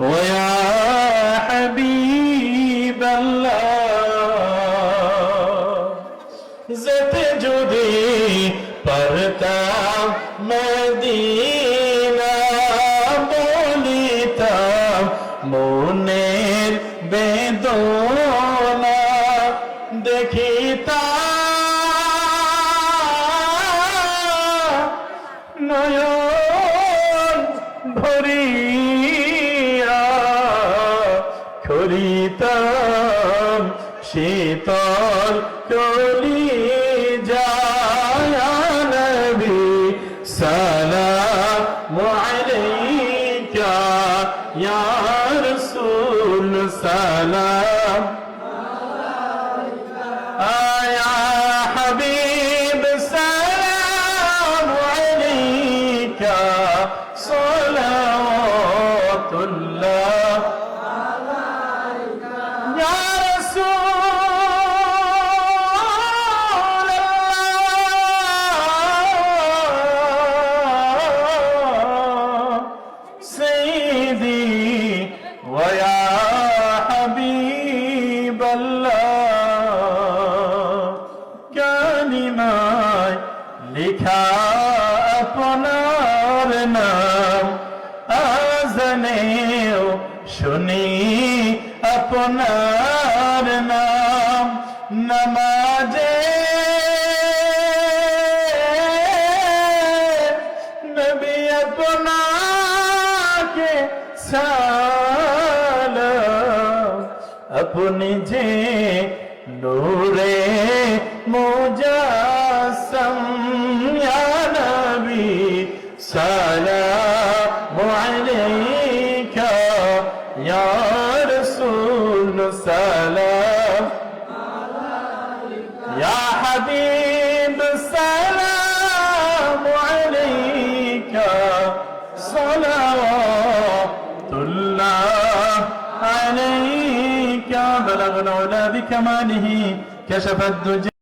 ويا حبيب الله যেতে যদি পারতাম মদিনা বলিতাম মনের বেদনা দেখিতা নয়ন ভরি করিতাম শীতল চলি যাবি সালাম আলাইকা ইয়া রাসূল সালাম আয়া হাবিব সালাম আলাইকা সালাওয়াতুল্লাহ। سيدي ويا حبيب الله কালিমায় লেখা আপনার নাম আজনেও শুনি আপনার নাম নমাজে সালাম আপনি যে নূরে মুজাসম ইয়া নবী সালামু আলাইকা ইয়া রাসূল সালাম بلغ العلا بكماله كشف الدجى